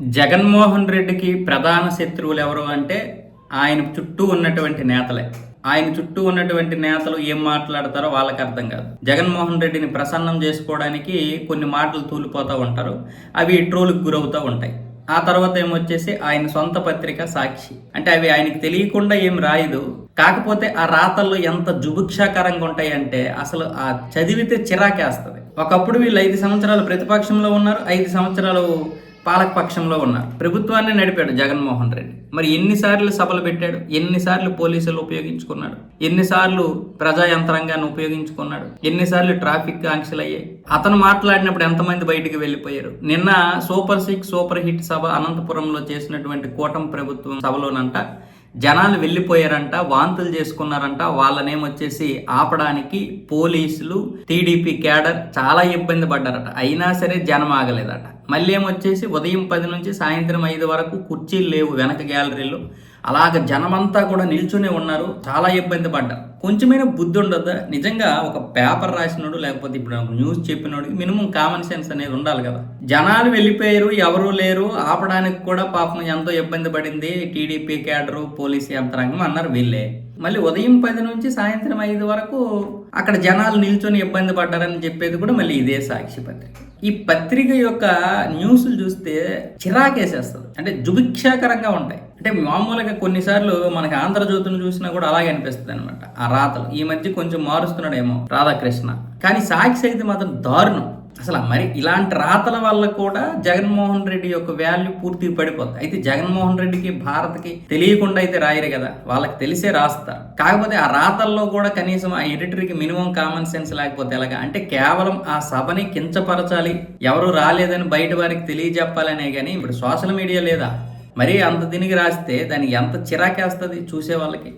జగన్మోహన్ రెడ్డికి ప్రధాన శత్రువులు ఎవరు అంటే ఆయన చుట్టూ ఉన్నటువంటి నేతలే. ఆయన చుట్టూ ఉన్నటువంటి నేతలు ఏం మాట్లాడతారో వాళ్ళకి అర్థం కాదు. జగన్మోహన్ రెడ్డిని ప్రసన్నం చేసుకోవడానికి కొన్ని మాటలు తూలిపోతూ ఉంటారు. అవి ట్రోల్కి గురవుతూ ఉంటాయి. ఆ తర్వాత ఏమొచ్చేసి ఆయన సొంత పత్రిక సాక్షి. అంటే అవి ఆయనకి తెలియకుండా ఏం రాయదు. కాకపోతే ఆ రాతల్లో ఎంత జుభుక్షాకరంగా ఉంటాయి అంటే అసలు ఆ చదివితే చిరాకేస్తుంది. ఒకప్పుడు వీళ్ళు ఐదు సంవత్సరాలు ప్రతిపక్షంలో ఉన్నారు. ఐదు సంవత్సరాలు పాలకపక్షంలో ఉన్నారు. ప్రభుత్వాన్ని నడిపాడు జగన్మోహన్ రెడ్డి. మరి ఎన్నిసార్లు సభలు పెట్టాడు? ఎన్నిసార్లు పోలీసులు ఉపయోగించుకున్నాడు? ఎన్నిసార్లు ప్రజా యంత్రాంగాన్ని ఉపయోగించుకున్నాడు? ఎన్నిసార్లు ట్రాఫిక్ ఆంక్షలు అయ్యాయి? అతను మాట్లాడినప్పుడు ఎంతమంది బయటికి వెళ్ళిపోయారు? నిన్న సూపర్ సిక్స్ సూపర్ హిట్ సభ అనంతపురంలో చేసినటువంటి కూటమి ప్రభుత్వం సభలోనంట జనాలు వెళ్ళిపోయారంట వాంతులు చేసుకున్నారంట వాళ్ళనేమొచ్చేసి ఆపడానికి పోలీసులు టీడీపీ క్యాడర్ చాలా ఇబ్బంది పడ్డారట. అయినా సరే జనం ఆగలేదట. మళ్ళీ ఏమొచ్చేసి ఉదయం పది నుంచి సాయంత్రం ఐదు వరకు కుర్చీలు లేవు వెనక గ్యాలరీలో. అలాగ జనమంతా కూడా నిల్చునే ఉన్నారు. చాలా ఇబ్బంది పడ్డారు కొంచెమైనా బుద్ధి ఉండొద్దా? నిజంగా ఒక పేపర్ రాసినోడు లేకపోతే ఇప్పుడు న్యూస్ చెప్పినోడికి మినిమం కామన్ సెన్స్ అనేది ఉండాలి కదా. జనాలు వెళ్ళిపోయారు ఎవరూ లేరు. ఆపడానికి కూడా పాపం ఎంతో ఇబ్బంది పడింది. టీడీపీ క్యాడరు పోలీస్ యంత్రాంగం అన్నారు వీళ్ళే. మళ్ళీ ఉదయం పది నుంచి సాయంత్రం ఐదు వరకు అక్కడ జనాలు నిల్చొని ఇబ్బంది పడ్డారని చెప్పేది కూడా మళ్ళీ ఇదే సాక్షి పత్రిక. ఈ పత్రిక యొక్క న్యూస్లు చూస్తే చిరాకేసేస్తుంది. అంటే జుభిక్షాకరంగా ఉంటాయి. అంటే మామూలుగా కొన్నిసార్లు మనకి ఆంధ్రజ్యోతిని చూసినా కూడా అలాగే అనిపిస్తుంది అనమాట ఆ రాతలు. ఈ మధ్య కొంచెం మారుస్తున్నాడేమో రాధాకృష్ణ. కానీ సాక్షి అయితే మాత్రం దారుణం. అసలు మరి ఇలాంటి రాతల వల్ల కూడా జగన్మోహన్ రెడ్డి యొక్క వాల్యూ పూర్తిగా పడిపోతుంది అయితే జగన్మోహన్ రెడ్డికి భారత్కి తెలియకుండా అయితే రాయరు కదా. వాళ్ళకి తెలిసే రాస్తారు కాకపోతే ఆ రాతల్లో కూడా కనీసం ఆ ఎడిటర్కి మినిమం కామన్ సెన్స్ లేకపోతే ఎలాగా? అంటే కేవలం ఆ సభని కించపరచాలి. ఎవరు రాలేదని బయట వారికి తెలియజెప్పాలనే కానీ ఇప్పుడు సోషల్ మీడియా లేదా? మరీ అంత దీనికి రాస్తే దానికి ఎంత చిరాకేస్తుంది చూసే వాళ్ళకి?